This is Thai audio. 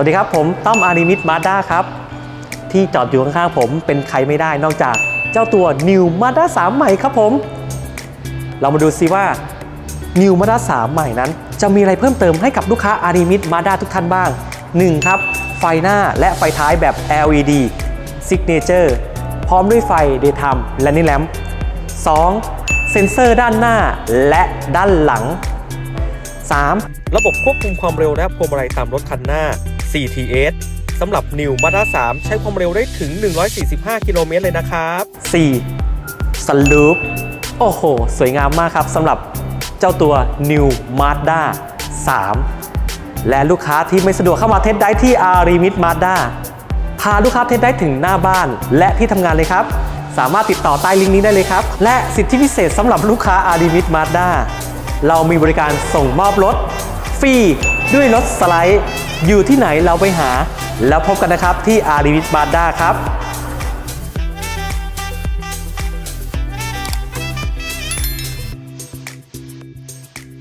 วัสดีครับผมต้อมอาริมิตมาด้าครับ ที่จอดอยู่ข้างๆผมเป็นใครไม่ได้นอกจากเจ้าตัว New Mazda 3 ใหม่ครับผม เรามาดูซิว่า New Mazda 3 ใหม่นั้น จะมีอะไรเพิ่มเติมให้กับลูกค้าอาริมิตมาด้าทุกท่านบ้าง 1. ครับ ไฟหน้าและไฟท้ายแบบ LED Signature พร้อมด้วยไฟ Daytime Running Lamp 2. เซ็นเซอร์ด้านหน้าและด้านหลัง 3. ระบบควบคุมความเร็วและพวงมาลัยตามรถคันหน้า CTS สำหรับ New Mazda 3 ใช้ความเร็วได้ถึง 145 กิโลเมตรเลยนะครับ 4. Sunroof โอ้โห สวยงามมากครับสำหรับเจ้าตัว New Mazda 3 และลูกค้าที่ไม่สะดวกเข้ามาเทสได้ที่อารีมิตมาด้าพาลูกค้าเทสได้ถึงหน้าบ้านและที่ทำงานเลยครับ สามารถติดต่อใต้ลิงก์นี้ได้เลยครับ และสิทธิพิเศษสำหรับลูกค้าอารีมิตมาด้า เรามีบริการส่งมอบรถฟรีด้วยรถสไลด์ อยู่ที่ไหนเราไปหา แล้วพบกันนะครับที่อารีมิสบาร์ด้าครับ